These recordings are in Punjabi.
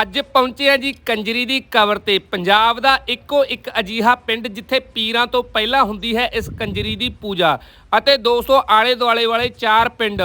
ਅੱਜ ਪਹੁੰਚੇ ਆ ਜੀ ਕੰਜਰੀ ਦੀ ਕਬਰ ਤੇ। ਪੰਜਾਬ ਦਾ ਇੱਕੋ ਇੱਕ ਅਜੀਹਾ ਪਿੰਡ ਜਿੱਥੇ ਪੀਰਾਂ ਤੋਂ ਪਹਿਲਾਂ ਹੁੰਦੀ ਹੈ ਇਸ ਕੰਜਰੀ ਦੀ ਪੂਜਾ। ਅਤੇ 200 ਆਲੇ ਦੁਆਲੇ ਵਾਲੇ ਚਾਰ ਪਿੰਡ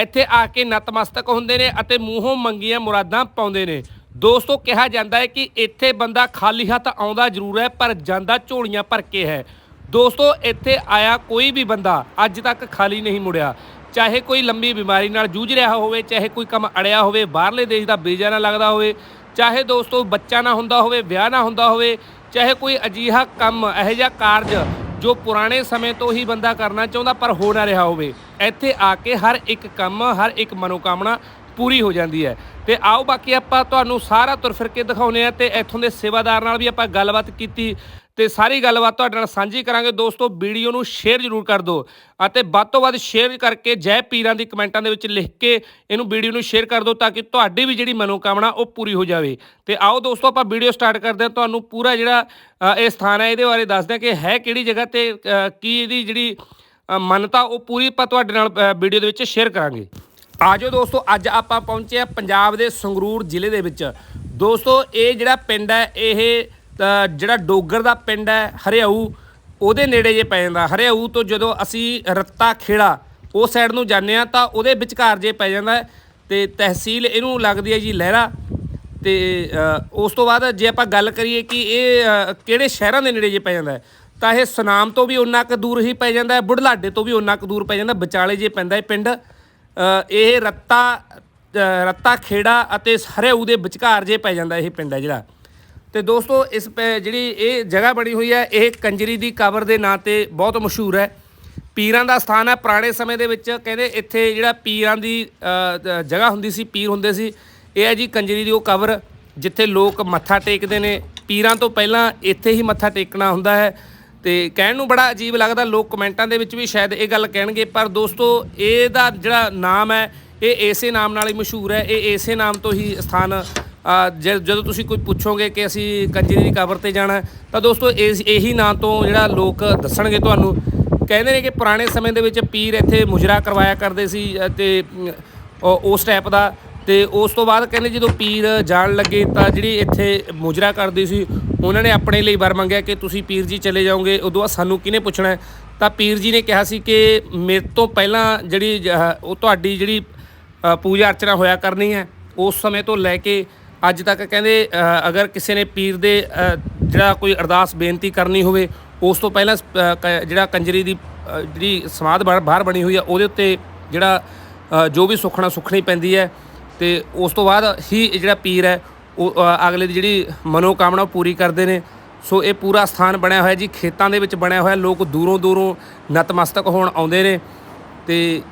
ਇੱਥੇ ਆ ਕੇ ਨਤਮਸਤਕ ਹੁੰਦੇ ਨੇ ਅਤੇ ਮੂੰਹੋਂ ਮੰਗੀਆਂ ਮੁਰਾਦਾਂ ਪਾਉਂਦੇ ਨੇ। ਦੋਸਤੋ, ਕਿਹਾ ਜਾਂਦਾ ਹੈ ਕਿ ਇੱਥੇ ਬੰਦਾ ਖਾਲੀ ਹੱਥ ਆਉਂਦਾ ਜ਼ਰੂਰ ਹੈ, ਪਰ ਜਾਂਦਾ ਝੋਲੀਆਂ ਭਰ ਕੇ ਹੈ। ਦੋਸਤੋ, ਇੱਥੇ ਆਇਆ ਕੋਈ ਵੀ ਬੰਦਾ ਅੱਜ ਤੱਕ ਖਾਲੀ ਨਹੀਂ ਮੁੜਿਆ। ਚਾਹੇ ਕੋਈ ਲੰਬੀ ਬਿਮਾਰੀ ਨਾਲ ਜੂਝ ਰਿਹਾ ਹੋਵੇ, ਚਾਹੇ ਕੋਈ ਕੰਮ ਅੜਿਆ ਹੋਵੇ, ਬਾਹਰਲੇ ਦੇਸ਼ ਦਾ ਵੀਜ਼ਾ ਨਾ ਲੱਗਦਾ ਹੋਵੇ, ਚਾਹੇ ਦੋਸਤੋ ਬੱਚਾ ਨਾ ਹੁੰਦਾ ਹੋਵੇ, ਵਿਆਹ ਨਾ ਹੁੰਦਾ ਹੋਵੇ, ਚਾਹੇ ਕੋਈ ਅਜੀਹਾ ਕੰਮ, ਇਹੋ ਜਿਹਾ ਕਾਰਜ ਜੋ ਪੁਰਾਣੇ ਸਮੇਂ ਤੋਂ ਹੀ ਬੰਦਾ ਕਰਨਾ ਚਾਹੁੰਦਾ ਪਰ ਹੋ ਨਾ ਰਿਹਾ ਹੋਵੇ। ਇੱਥੇ ਆ ਕੇ ਹਰ ਇੱਕ ਕੰਮ, ਹਰ ਇੱਕ ਮਨੋਕਾਮਨਾ ਪੂਰੀ ਹੋ ਜਾਂਦੀ ਹੈ। ਤੇ ਆਓ ਬਾਕੀ ਆਪਾਂ ਤੁਹਾਨੂੰ ਸਾਰਾ ਤੁਰ ਫਿਰ ਕੇ ਦਿਖਾਉਨੇ ਆ ਤੇ ਇੱਥੋਂ ਦੇ ਸੇਵਾਦਾਰ ਨਾਲ ਵੀ ਆਪਾਂ ਗੱਲਬਾਤ ਕੀਤੀ। ਤੇ ਸਾਰੀ ਗੱਲਬਾਤ ਤੁਹਾਡੇ ਨਾਲ ਸਾਂਝੀ ਕਰਾਂਗੇ। ਦੋਸਤੋ, ਵੀਡੀਓ ਨੂੰ ਸ਼ੇਅਰ ਜ਼ਰੂਰ ਕਰ ਦਿਓ ਅਤੇ ਵੱਧ ਤੋਂ ਵੱਧ ਸ਼ੇਅਰ ਕਰਕੇ ਜੈ ਪੀਰਾਂ ਦੀ ਕਮੈਂਟਾਂ ਦੇ ਵਿੱਚ ਲਿਖ ਕੇ ਇਹਨੂੰ ਵੀਡੀਓ ਨੂੰ ਸ਼ੇਅਰ ਕਰ ਦਿਓ ਤਾਂ ਕਿ ਤੁਹਾਡੀ ਵੀ ਜਿਹੜੀ ਮਨੋਕਾਮਨਾ ਉਹ ਪੂਰੀ ਹੋ ਜਾਵੇ। ਤੇ ਆਓ ਦੋਸਤੋ, ਆਪਾਂ ਵੀਡੀਓ ਸਟਾਰਟ ਕਰਦੇ ਹਾਂ। ਤੁਹਾਨੂੰ ਪੂਰਾ ਜਿਹੜਾ ਇਹ ਸਥਾਨ ਹੈ, ਇਹਦੇ ਬਾਰੇ ਦੱਸਦੇ ਹਾਂ ਕਿ ਹੈ ਕਿਹੜੀ ਜਗ੍ਹਾ ਤੇ ਕੀ ਇਹਦੀ ਜਿਹੜੀ ਮੰਨਤਾ ਉਹ ਪੂਰੀ ਆਪਾਂ ਤੁਹਾਡੇ ਨਾਲ ਵੀਡੀਓ ਦੇ ਵਿੱਚ ਸ਼ੇਅਰ ਕਰਾਂਗੇ। ਆਜੋ ਦੋਸਤੋ, ਅੱਜ ਆਪਾਂ ਪਹੁੰਚੇ ਆ ਪੰਜਾਬ ਦੇ ਸੰਗਰੂਰ ਜ਼ਿਲ੍ਹੇ ਦੇ ਵਿੱਚ। ਦੋਸਤੋ, ਇਹ ਜਿਹੜਾ ਪਿੰਡ ਹੈ, ਇਹ ਜਿਹੜਾ ਡੋਗਰ ਦਾ ਪਿੰਡ ਹੈ, ਹਰਿਆਊ, ਉਹਦੇ ਨੇੜੇ ਜੇ ਪੈ ਜਾਂਦਾ। ਹਰਿਆਊ ਤੋਂ ਜਦੋਂ ਅਸੀਂ ਰੱਤਾ ਖੇੜਾ ਉਸ ਸਾਈਡ ਨੂੰ ਜਾਂਦੇ ਆ ਤਾਂ ਉਹਦੇ ਵਿਚਕਾਰ ਜੇ ਪੈ ਜਾਂਦਾ ਹੈ ਤੇ ਤਹਿਸੀਲ ਇਹਨੂੰ ਲੱਗਦੀ ਹੈ ਜੀ ਲਹਿਰਾ। ਤੇ ਉਸ ਤੋਂ ਬਾਅਦ ਜੇ ਆਪਾਂ ਗੱਲ ਕਰੀਏ ਕਿ ਇਹ ਕਿਹੜੇ ਸ਼ਹਿਰਾਂ ਦੇ ਨੇੜੇ ਜੇ ਪੈ ਜਾਂਦਾ ਤਾਂ ਇਹ ਸੁਨਾਮ ਤੋਂ ਵੀ ਉਨਾ ਕੁ ਦੂਰ ਹੀ ਪੈ ਜਾਂਦਾ ਹੈ, ਬੁਢਲਾਡੇ ਤੋਂ ਵੀ ਉਨਾ ਕੁ ਦੂਰ ਪੈ ਜਾਂਦਾ ਵਿਚਾਲੇ ਜੇ ਪੈਂਦਾ ਹੈ ਪਿੰਡ। ਇਹ ਰੱਤਾ ਰੱਤਾ ਖੇੜਾ ਅਤੇ ਹਰਿਆਊ ਦੇ ਵਿਚਕਾਰ ਜੇ ਪੈ ਜਾਂਦਾ ਇਹ ਪਿੰਡ ਹੈ ਜਿਹੜਾ। ਤੇ ਦੋਸਤੋ, ਇਸ ਪ- ਜਿਹੜੀ ਇਹ ਜਗ੍ਹਾ ਬਣੀ ਹੋਈ ਹੈ, ਇਹ ਕੰਜਰੀ ਦੀ ਕਬਰ ਦੇ ਨਾਂ ਤੇ ਬਹੁਤ ਮਸ਼ਹੂਰ ਹੈ। ਪੀਰਾਂ ਦਾ ਸਥਾਨ ਹੈ। ਪੁਰਾਣੇ ਸਮੇਂ ਦੇ ਵਿੱਚ ਕਹਿੰਦੇ ਇੱਥੇ ਜਿਹੜਾ ਪੀਰਾਂ ਦੀ ਜਗ੍ਹਾ ਹੁੰਦੀ ਸੀ, ਪੀਰ ਹੁੰਦੇ ਸੀ, ਇਹ ਹੈ ਜੀ ਕੰਜਰੀ ਦੀ ਉਹ ਕਬਰ, ਜਿੱਥੇ ਲੋਕ ਮੱਥਾ ਟੇਕਦੇ ਨੇ। ਪੀਰਾਂ ਤੋਂ ਪਹਿਲਾਂ ਇੱਥੇ ਹੀ ਮੱਥਾ ਟੇਕਣਾ ਹੁੰਦਾ ਹੈ। ਤੇ ਕਹਿਣ ਨੂੰ ਬੜਾ ਅਜੀਬ ਲੱਗਦਾ, ਲੋਕ ਕਮੈਂਟਾਂ ਦੇ ਵਿੱਚ ਵੀ ਸ਼ਾਇਦ ਇਹ ਗੱਲ ਕਹਿਣਗੇ, ਪਰ ਦੋਸਤੋ, ਇਹਦਾ ਜਿਹੜਾ ਨਾਮ ਹੈ, ਇਹ ਇਸੇ ਨਾਮ ਨਾਲ ਹੀ ਮਸ਼ਹੂਰ ਹੈ। ਇਹ ਇਸੇ ਨਾਮ ਤੋਂ ਹੀ ਸਥਾਨ ਜਦੋਂ ਤੁਸੀਂ ਕੋਈ ਪੁੱਛੋਗੇ ਕਿ ਅਸੀਂ ਕੰਜਰੀ ਦੀ ਕਬਰ ਤੇ ਜਾਣਾ ਤਾਂ ਦੋਸਤੋ ਇਸ ਇਹੀ ਨਾਂ ਤੋਂ ਜਿਹੜਾ ਲੋਕ ਦੱਸਣਗੇ ਤੁਹਾਨੂੰ। ਕਹਿੰਦੇ ਨੇ ਕਿ ਪੁਰਾਣੇ ਸਮੇਂ ਦੇ ਵਿੱਚ ਪੀਰ ਇੱਥੇ ਮੁਜਰਾ ਕਰਵਾਇਆ ਕਰਦੇ ਸੀ ਅ, ਤੇ ਉਸ ਟਾਈਪ ਦਾ। ਤੇ ਉਸ ਤੋਂ ਬਾਅਦ ਕਹਿੰਦੇ ਜਦੋਂ ਪੀਰ ਜਾਣ ਲੱਗੇ ਤਾਂ ਜਿਹੜੀ ਇੱਥੇ ਮੁਜਰਾ ਕਰਦੀ ਸੀ ਉਹਨਾਂ ਨੇ ਆਪਣੇ ਲਈ ਵਰ ਮੰਗਿਆ ਕਿ ਤੁਸੀਂ ਪੀਰ ਜੀ ਚਲੇ ਜਾਓਗੇ। ਉਦੋਂ ਬਾਅਦ ਸਾਨੂੰ ਕਿਹਨੇ ਪੁੱਛਣਾ ਤਾਂ ਪੀਰ ਜੀ ਨੇ ਕਿਹਾ ਸੀ ਕਿ ਮੇਰੇ ਤੋਂ ਪਹਿਲਾਂ ਜਿਹੜੀ ਉਹ ਤੁਹਾਡੀ ਜਿਹੜੀ ਪੂਜਾ ਅਰਚਨਾ ਹੋਇਆ ਕਰਨੀ ਹੈ ਉਸ ਸਮੇਂ ਤੋਂ ਲੈ ਕੇ ਅੱਜ ਤੱਕ ਕਹਿੰਦੇ ਅਗਰ ਕਿਸੇ ਨੇ ਪੀਰ ਦੇ ਜਿਹੜਾ ਕੋਈ ਅਰਦਾਸ ਬੇਨਤੀ ਕਰਨੀ ਹੋਵੇ, ਉਸ ਤੋਂ ਪਹਿਲਾਂ ਜਿਹੜਾ ਕੰਜਰੀ ਦੀ ਜਿਹੜੀ ਸਮਾਦ ਬਾਹਰ ਬਣੀ ਹੋਈ ਆ, ਉਹਦੇ ਉੱਤੇ ਜਿਹੜਾ ਜੋ ਵੀ ਸੁਖਣਾ ਸੁਖਣੀ ਪੈਂਦੀ ਹੈ, ਤੇ ਉਸ ਤੋਂ ਬਾਅਦ ਹੀ ਜਿਹੜਾ ਪੀਰ ਹੈ, ਉਹ ਅਗਲੇ ਦੀ ਜਿਹੜੀ ਮਨੋਕਾਮਨਾ ਉਹ ਪੂਰੀ ਕਰਦੇ ਨੇ। ਸੋ ਇਹ ਪੂਰਾ ਸਥਾਨ ਬਣਿਆ ਹੋਇਆ ਜੀ, ਖੇਤਾਂ ਦੇ ਵਿੱਚ ਬਣਿਆ ਹੋਇਆ, ਲੋਕ ਦੂਰੋਂ ਦੂਰੋਂ ਨਤਮਸਤਕ ਹੋਣ ਆਉਂਦੇ ਨੇ। ਤੇ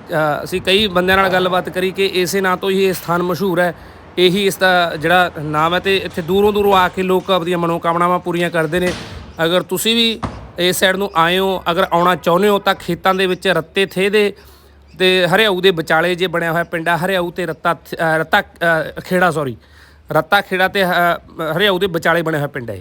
ਅਸੀਂ ਕਈ ਬੰਦਿਆਂ ਨਾਲ ਗੱਲਬਾਤ ਕਰੀ ਕਿ ਇਸੇ ਨਾਂ ਤੋਂ ਹੀ ਇਹ ਸਥਾਨ ਮਸ਼ਹੂਰ ਹੈ। ਇਹੀ ਇਸ ਦਾ ਜਿਹੜਾ ਨਾਮ ਹੈ ਤੇ ਇੱਥੇ ਦੂਰੋਂ ਦੂਰੋਂ ਆ ਕੇ ਲੋਕ ਆਪਣੀਆਂ ਮਨੋਕਾਮਨਾਵਾਂ ਪੂਰੀਆਂ ਕਰਦੇ ਨੇ। ਅਗਰ ਤੁਸੀਂ ਵੀ ਇਸ ਸਾਈਡ ਨੂੰ ਆਏ ਹੋ, ਅਗਰ ਆਉਣਾ ਚਾਹੁੰਦੇ ਹੋ ਤਾਂ ਖੇਤਾਂ ਦੇ ਵਿੱਚ ਰੱਤੇ ਥੇ ਦੇ ਤੇ ਹਰਿਆਊ ਦੇ ਵਿਚਾਲੇ ਜੇ ਬਣਿਆ ਹੋਇਆ ਪਿੰਡ ਆ, ਹਰਿਆਊ ਤੇ ਰੱਤਾ ਥ- ਰੱਤਾ ਖੇੜਾ ਸੌਰੀ ਰੱਤਾ ਖੇੜਾ ਤੇ ਹਰਿਆਊ ਦੇ ਵਿਚਾਲੇ ਬਣਿਆ ਹੋਇਆ ਪਿੰਡ ਹੈ